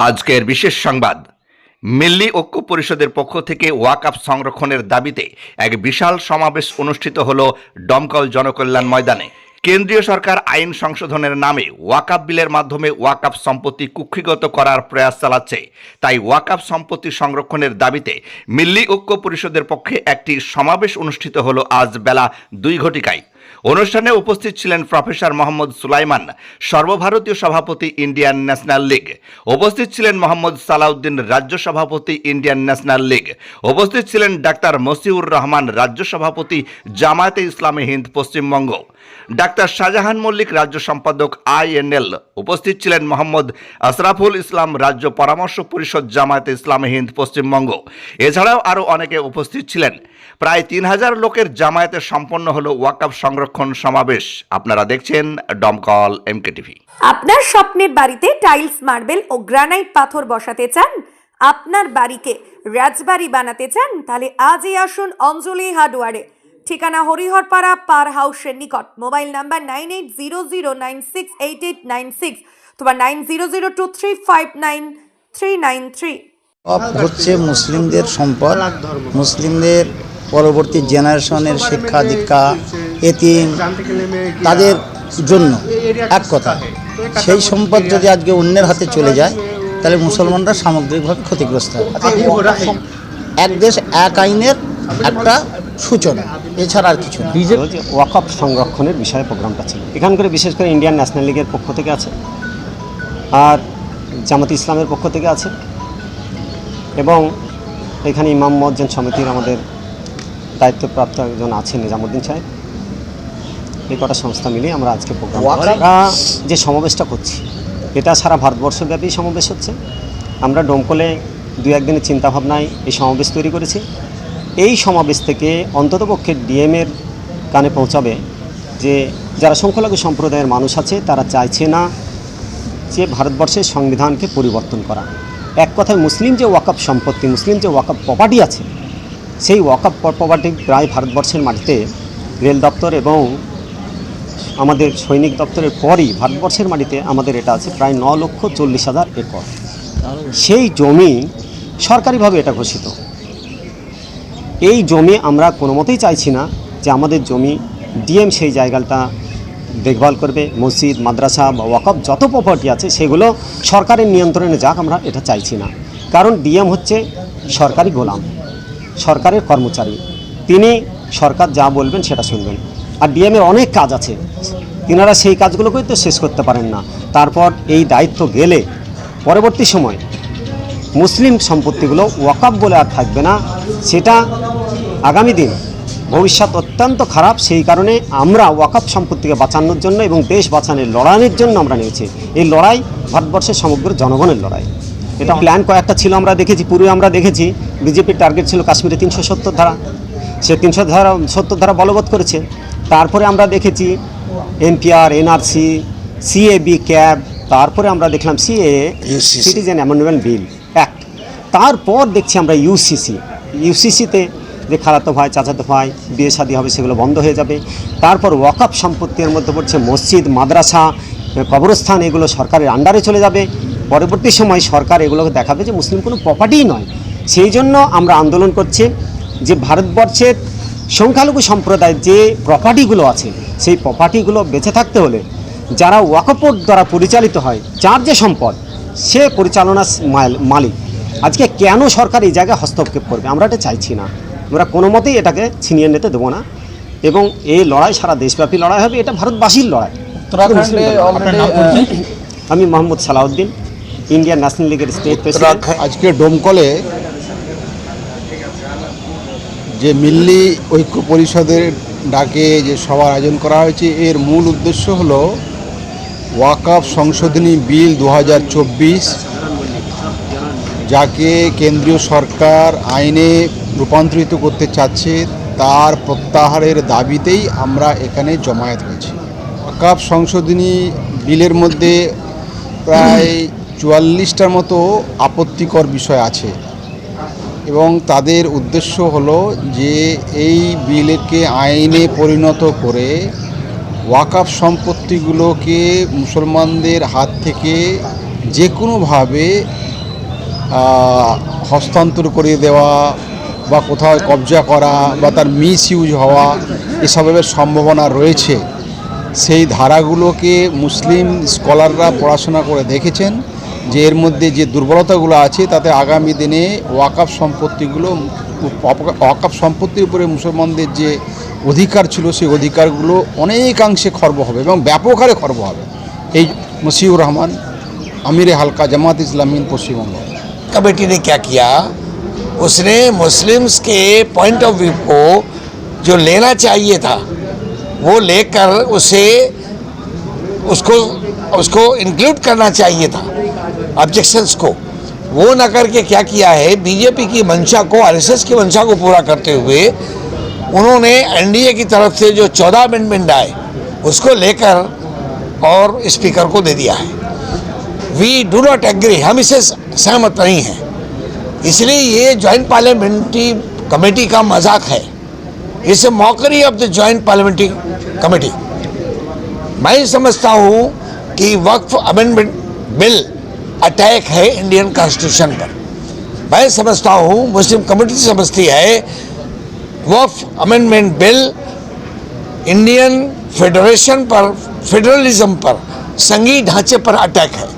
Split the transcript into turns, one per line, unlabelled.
আজকের বিশেষ সংবাদ, মিল্লি ঐক্য পরিষদের পক্ষ থেকে ওয়াকআপ সংরক্ষণের দাবিতে এক বিশাল সমাবেশ অনুষ্ঠিত হল দমকল জনকল্যাণ ময়দানে। কেন্দ্রীয় সরকার আইন সংশোধনের নামে ওয়াকআপ বিলের মাধ্যমে ওয়াকআপ সম্পত্তি কুক্ষিগত করার প্রয়াস চালাচ্ছে। তাই ওয়াকআপ সম্পত্তি সংরক্ষণের দাবিতে মিল্লি ঐক্য পরিষদের পক্ষে একটি সমাবেশ অনুষ্ঠিত হল আজ বেলা দুই ঘটিকায়। অনুষ্ঠানে উপস্থিত ছিলেন প্রফেসর মোহাম্মদ সুলাইমান, সর্বভারতীয় সভাপতি ইন্ডিয়ান ন্যাশনাল লীগ। উপস্থিত ছিলেন মোহাম্মদ সালাউদ্দিন, রাজ্য সভাপতি ইন্ডিয়ান ন্যাশনাল লীগ। উপস্থিত ছিলেন ডাক্তার মসিউর রহমান, রাজ্য সভাপতি জামায়াতে ইসলামী হিন্দ পশ্চিমবঙ্গ। ডাক্তার শাহজাহান মল্লিক, রাজ্য সম্পাদক আইএনএল উপস্থিত ছিলেন মোহাম্মদ আশরাফুল ইসলাম, রাজ্য পরামর্শ পরিষদ জামায়াতে ইসলামী হিন্দ পশ্চিমবঙ্গ। এছাড়াও আরও অনেকে উপস্থিত ছিলেন। প্রায় তিন হাজার লোকের জামায়াতে সম্পন্ন হলো ওয়াকআপ সংরক্ষণ সমাবেশ। আপনারা দেখছেন ডমকল এমকে টিভি
আপনার স্বপ্নের বাড়িতে টাইলস, মার্বেল ও গ্রানাইট পাথর বসাতে চান? আপনার বাড়িকে রাজবাড়ি বানাতে চান? তাহলে আজই আসুন অঞ্জলি হার্ডওয়ারে। ঠিকানা হরিহরপাড়া পার হাউসের নিকট। Mobile number nine eight zero zero nine six eight eight nine six অথবা nine zero zero two three five nine three nine three.
হচ্ছে মুসলিমদের সম্পদ। মুসলিমদের পরবর্তী জেনারেশনের শিক্ষা, দীক্ষা, এতিম, তাদের জন্য এক কথা। সেই সম্পদ যদি আজকে অন্যের হাতে চলে যায়, তাহলে মুসলমানরা সামগ্রিকভাবে ক্ষতিগ্রস্ত হয় এক দেশ এক আইনের একটা সূচনা এছাড়া আর কিছু
বিজেপি ওয়াকফ সংরক্ষণের বিষয়ে প্রোগ্রামটা ছিল। এখানকার বিশেষ করে ইন্ডিয়ান ন্যাশনাল লীগের পক্ষ থেকে আছে আর জামাত ইসলামের পক্ষ থেকে আছে এবং এখানে ইমাম মজ্জেন সমিতির আমাদের দায়িত্বপ্রাপ্ত একজন আছেন নিজামুদ্দিন সাহেব। এই কটা সংস্থা মিলিয়ে আমরা আজকে প্রোগ্রাম যে সমাবেশটা করছি এটা সারা ভারতবর্ষব্যাপী সমাবেশ হচ্ছে। আমরা ডোমকলে দু একদিনের চিন্তাভাবনায় এই সমাবেশ তৈরি করেছি। এই সমাবেশ থেকে অন্ততপক্ষে ডিএমের কানে পৌঁছাবে যে যারা সংখ্যালঘু সম্প্রদায়ের মানুষ আছে, তারা চাইছে না যে ভারতবর্ষের সংবিধানকে পরিবর্তন করা। এক কথায় মুসলিম যে ওয়াকআপ সম্পত্তি, মুসলিম যে ওয়াকআপ প্রপার্টি আছে, সেই ওয়াকআপ প্রপার্টি প্রায় ভারতবর্ষের মাটিতে রেল দপ্তর এবং আমাদের সৈনিক দপ্তরের পরই ভারতবর্ষের মাটিতে আমাদের এটা আছে, প্রায় ন লক্ষ চল্লিশ হাজার একর। সেই জমি সরকারিভাবে এটা ঘোষিত। এই জমি আমরা কোনো মতেই চাইছি না যে আমাদের জমি ডিএম সেই জায়গাটা দেখভাল করবে। মসজিদ, মাদ্রাসা বা ওয়াকফ যত প্রপার্টি আছে সেগুলো সরকারের নিয়ন্ত্রণে যাক, আমরা এটা চাইছি না। কারণ ডিএম হচ্ছে সরকারি গোলাম, সরকারের কর্মচারী। তিনি সরকার যা বলবেন সেটা শুনবেন। আর ডিএমের অনেক কাজ আছে। তিনারা সেই কাজগুলোকেই তো শেষ করতে পারেন না। তারপর এই দায়িত্ব গেলে পরবর্তী সময় মুসলিম সম্পত্তিগুলো ওয়াকআপ বলে আর থাকবে না সেটা আগামী দিন ভবিষ্যৎ অত্যন্ত খারাপ সেই কারণে আমরা ওয়াকআপ সম্পত্তিকে বাঁচানোর জন্য এবং দেশ বাঁচানোর লড়াইয়ের জন্য আমরা নিয়েছি এই লড়াই ভারতবর্ষের সমগ্র জনগণের লড়াই এটা প্ল্যান কয়েকটা ছিল আমরা দেখেছি পূর্বে আমরা দেখেছি বিজেপির টার্গেট ছিল কাশ্মীরে তিনশো সত্তর ধারা সে তিনশো ধারা সত্তর ধারা বলবৎ করেছে তারপরে আমরা দেখেছি এনপিআর এনআরসি সিএবি ক্যাব তারপরে আমরা দেখলাম সিএ সিটিজেন অ্যামেন্ডমেন্ট বিল তারপর দেখছি আমরা ইউসিসি ইউসিসিতে যে খালাতো ভাই, চাচাতো ভাই, বিয়ে শাদী হবে, সেগুলো বন্ধ হয়ে যাবে। তারপর ওয়াকআপ সম্পত্তির মধ্যে পড়ছে মসজিদ, মাদ্রাসা, কবরস্থান, এগুলো সরকারের আন্ডারে চলে যাবে। পরবর্তী সময় সরকার এগুলোকে দেখাবে যে মুসলিম কোনো প্রপার্টিই নয়। সেই জন্য আমরা আন্দোলন করছি যে ভারতবর্ষের সংখ্যালঘু সম্প্রদায়ের যে প্রপার্টিগুলো আছে, সেই প্রপার্টিগুলো বেঁচে থাকতে হলে যারা ওয়াকপোর্ট দ্বারা পরিচালিত হয়, যার যে সম্পদ, সে পরিচালনা মাল- মালিক। আজকে কেন সরকার এই জায়গায় হস্তক্ষেপ করবে? আমরা এটা চাইছি না। আমরা কোনো মতেই এটাকে ছিনিয়ে নিতে দেবো না। এবং এই লড়াই সারা দেশব্যাপী লড়াই হবে এটা ভারতবাসীর লড়াই। আমি মোহাম্মদ সালাউদ্দিন ইন্ডিয়ান ন্যাশনাল লীগের স্টেট প্রেসিডেন্ট।
আজকে ডোমকলে যে মিল্লি ঐক্য পরিষদের ডাকে যে সভার আয়োজন করা হয়েছে এর মূল উদ্দেশ্য হলো ওয়াকআপ সংশোধনী বিল দু হাজার চব্বিশ যাকে কেন্দ্রীয় সরকার আইনে রূপান্তরিত করতে চাচ্ছে, তার প্রত্যাহারের দাবিতেই আমরা এখানে জমায়েত হয়েছি। ওয়াকআপ সংশোধনী বিলের মধ্যে প্রায় চুয়াল্লিশটার মতো আপত্তিকর বিষয় আছে এবং তাদের উদ্দেশ্য হলো যে এই বিলকে আইনে পরিণত করে ওয়াকআপ সম্পত্তিগুলোকে মুসলমানদের হাত থেকে যে কোনোভাবে হস্তান্তর করে দেওয়া বা কোথাও কবজা করা বা তার মিস ইউজ হওয়া এসবের সম্ভাবনা রয়েছে। সেই ধারাগুলোকে মুসলিম স্কলাররা পড়াশোনা করে দেখেছেন যে এর মধ্যে যে দুর্বলতাগুলো আছে, তাতে আগামী দিনে ওয়াকাফ সম্পত্তিগুলো ওয়াকাফ সম্পত্তির উপরে মুসলমানদের যে অধিকার ছিল, সেই অধিকারগুলো অনেকাংশে খর্ব হবে এবং ব্যাপক হারে খর্ব হবে। এই মসিউর রহমান, আমিরে হালকা জামাত ইসলামী পশ্চিমবঙ্গ।
कमेटी ने क्या किया? उसने मुस्लिम्स के पॉइंट ऑफ़ व्यू को जो लेना चाहिए था, वो लेकर उसे, उसको उसको इंक्लूड करना चाहिए था ऑब्जेक्शंस को। वो न करके क्या किया है? बीजेपी की मंशा को आरएसएस की मंशा को पूरा करते हुए उन्होंने एनडीए की तरफ़ से जो चौदह अमेंडमेंट आए, उसको लेकर और स्पीकर को दे दिया है। वी डू नॉट एग्री हम इसे सहमत नहीं हैं। इसलिए ये जॉइंट पार्लियामेंट्री कमेटी का मज़ाक है। It's a mockery of the joint parliamentary committee मैं समझता हूँ कि वक्फ अमेंडमेंट बिल अटैक है इंडियन कॉन्स्टिट्यूशन पर। मैं समझता हूँ मुस्लिम कम्युनिटी समझती है, Waqf amendment bill Indian federation पर फेडरलिज्म पर, संघीय ढांचे पर अटैक है।